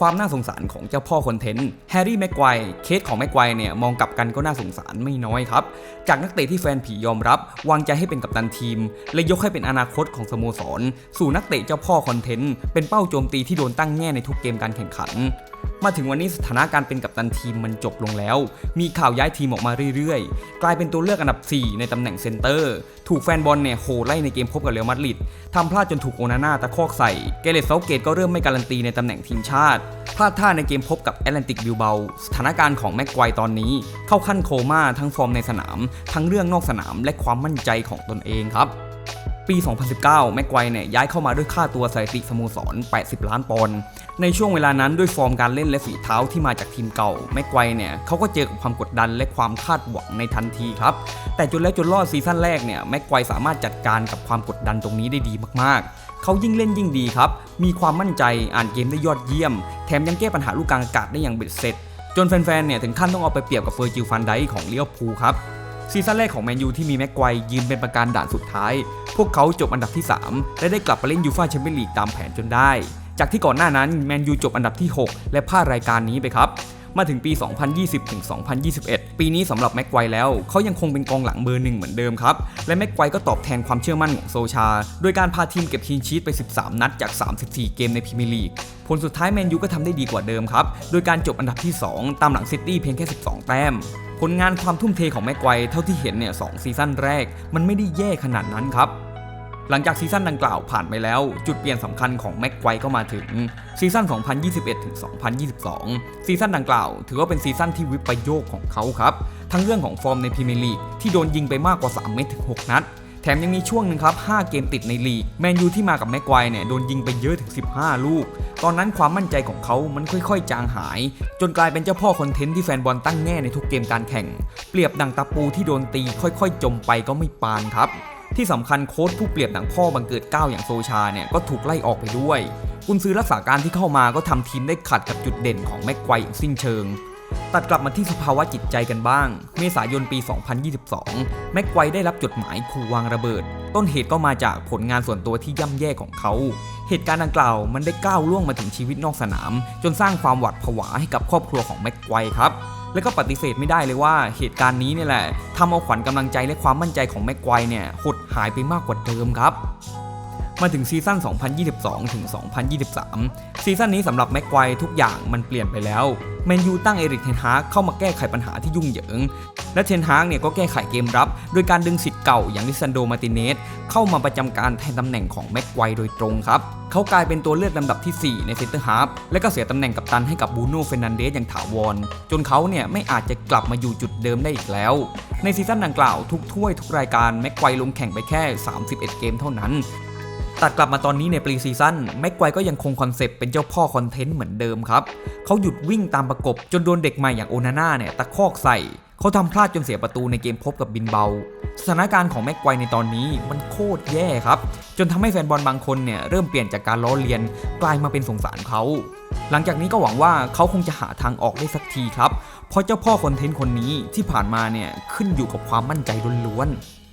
ความน่าสงสารของเจ้าพ่อคอนเทนต์แฮร์รี่แม็กไกวเคสของแม็กไกวเนี่ยมองกลับกันก็น่าสงสารไม่น้อยครับ จากนักเตะที่แฟนผียอมรับ วางใจให้เป็นกัปตันทีม และยกให้เป็นอนาคตของสโมสร สู่นักเตะเจ้าพ่อคอนเทนต์เป็นเป้าโจมตีที่โดนตั้งแง่ในทุกเกมการแข่งขัน มาถึงวันนี้สถานะการเป็นกัปตันทีมมันจบลงแล้ว มีข่าวย้ายทีมออกมาเรื่อยๆ กลายเป็นตัวเลือกอันดับ 4 ในตำแหน่งเซนเตอร์ ถูกแฟนบอลเนี่ยโหไล่ในเกมพบกับเรอัลมาดริดทำพลาดจนถูกโอนาน่าตะคอกใส่ เกเรตเซาเกตก็เริ่มไม่การันตีในตำแหน่งทีมชาติ พลาดท่าในเกมพบกับแอตแลนติกบิลเบาสถานการณ์ของแม็กไกวตอนนี้ เข้าขั้นโคม่าทั้งฟอร์มในสนาม ทั้งเรื่องนอกสนามและความมั่นใจของตนเองครับ ปี 2019 แม็กไกวเนี่ยย้ายเข้ามาด้วยค่าตัวสถิติสโมสร 80 ล้านปอนด์ ในช่วงเวลานั้นด้วยฟอร์มการเล่นและฝีเท้าที่มาจากทีมเก่า แม็กไกวเนี่ยเขาก็เจอกับความกดดันและความคาดหวังในทันทีครับ แต่จนแล้วจนรอดซีซั่นแรกเนี่ยแม็กไกวสามารถจัดการกับความกดดันตรงนี้ได้ดีมากๆเขายิ่งเล่นยิ่งดีครับ มีความมั่นใจอ่านเกมได้ยอดเยี่ยม แถมยังแก้ปัญหาลูกกลางอากาศได้อย่างเบ็ดเสร็จ จนแฟนๆเนี่ยถึงขั้นต้องเอาไปเปรียบกับเฟอร์จิลฟันไดของเลี้ยวพูครับซีซั่นแรกของแมนยูที่มีแม็กไกวยืนเป็นประการด่านสุดท้าย พวกเขาจบอันดับที่ 3 และได้กลับไปเล่นยูฟ่าแชมเปี้ยนลีกตามแผนจนได้ จากที่ก่อนหน้านั้นแมนยูจบอันดับที่ 6 และพลาดรายการนี้ไปครับมาถึงปี 2020 ถึง 2021 ปีนี้สำหรับแม็กไกวแล้ว เขายังคงเป็นกองหลังเบอร์หนึ่งเหมือนเดิมครับ และแม็กไกวก็ตอบแทนความเชื่อมั่นของโซชา โดยการพาทีมเก็บทีนชีตไป 13 นัดจาก 34 เกมในพรีเมียร์ลีก ผลสุดท้ายแมนยูก็ทำได้ดีกว่าเดิมครับ โดยการจบอันดับที่ 2 ตามหลังซิตี้เพียงแค่ 12 แต้ม ผลงานความทุ่มเทของแม็กไกวเท่าที่เห็นเนี่ยสซีซั่นแรก มันไม่ได้แย่ขนาดนั้นครับ หลังจากซีซั่นดังกล่าวผ่านไปแล้ว จุดเปลี่ยนสำคัญของแม็กไกวก็มาถึงซีซั่น 2021ถึง2022 ซีซั่นดังกล่าว ถือว่าเป็นซีซั่นที่วิปโยคของเขาครับ ทั้งเรื่องของฟอร์มในพรีเมียร์ลีกที่โดนยิงไปมากกว่า 3 เม็ดถึง 6 นัด แถมยังมีช่วงหนึ่งครับ 5 เกมติดในลีก แมนยูที่มากับแม็กไกวเนี่ยโดนยิงไปเยอะถึง 15 ลูก ตอนนั้นความมั่นใจของเขามันค่อยๆ จางหาย จนกลายเป็นเจ้าพ่อคอนเทนต์ที่แฟนบอลตั้งแง่ในทุกเกมการแข่ง เปรียบดังตะปูที่โดนตีค่อย ๆ จมไปก็ไม่ปานครับ ที่สำคัญโค้ชผู้เปรียบดังพ่อบังเกิดก้าอย่างโซชาเนี่ยก็ถูกไล่ออกไปด้วย กุนซือรักษาการที่เข้ามาก็ทำทีมได้ขัดกับจุดเด่นของแม็กไกวอย่างสิ้นเชิง ตัดกลับมาที่สภาวะจิตใจกันบ้าง เมษายนปี 2022 แม็กไกวได้รับจดหมายขู่วางระเบิด ต้นเหตุก็มาจากผลงานส่วนตัวที่ย่ำแย่ของเขา เหตุการณ์ดังกล่าวมันได้ก้าวล่วงมาถึงชีวิตนอกสนาม จนสร้างความหวาดผวาให้กับครอบครัวของแม็กไกวครับและก็ปฏิเสธไม่ได้เลยว่าเหตุการณ์นี้เนี่ยแหละทำเอาขวัญกำลังใจและความมั่นใจของแม็กไกวเนี่ยหด หายไปมากกว่าเดิมครับ มาถึงซีซั่น 2022 ถึง 2023 ซีซั่นนี้สำหรับแม็กไกวทุกอย่างมันเปลี่ยนไปแล้ว แมนยูตั้งเอริกเทนฮากเข้ามาแก้ไขปัญหาที่ยุ่งเหยิง และเทนฮากเนี่ยก็แก้ไขเกมรับ โดยการดึงสิทธิ์เก่าอย่างลิซันโดมาติเนสเข้ามาประจำการแทนตำแหน่งของแม็กไกวโดยตรงครับ เขากลายเป็นตัวเลือกลำดับที่ 4 ในเซนเตอร์ฮาร์ฟและก็เสียตำแหน่งกัปตันให้กับบูโน่เฟรนันเดสอย่างถาวร จนเขาเนี่ยไม่อาจจะกลับมาอยู่จุดเดิมได้อีกแล้ว ในซีซั่นดังกล่าวทุกถ้วยทุกรายการแม็กไกวลงแข่งไปแค่ 31 เกมเท่านั้น ตัดกลับมาตอนนี้ในปรีซีซั่นแม็กไกวก็ยังคงคอนเซปต์เป็นเจ้าพ่อคอนเทนต์เหมือนเดิมครับ เขาหยุดวิ่งตามประกบจนโดนเด็กใหม่อย่างโอนาน่าเนี่ยตะคอกใส่ เขาทำพลาดจนเสียประตูในเกมพบกับบินเบา สถานการณ์ของแม็กไกวในตอนนี้มันโคตรแย่ครับ จนทำให้แฟนบอลบางคนเนี่ยเริ่มเปลี่ยนจากการล้อเลียนกลายมาเป็นสงสารเขาหลังจากนี้ก็หวังว่าเขาคงจะหาทางออกได้สักทีครับ เพราะเจ้าพ่อคอนเทนต์คนนี้ที่ผ่านมาเนี่ยขึ้นอยู่กับความมั่นใจล้วนๆ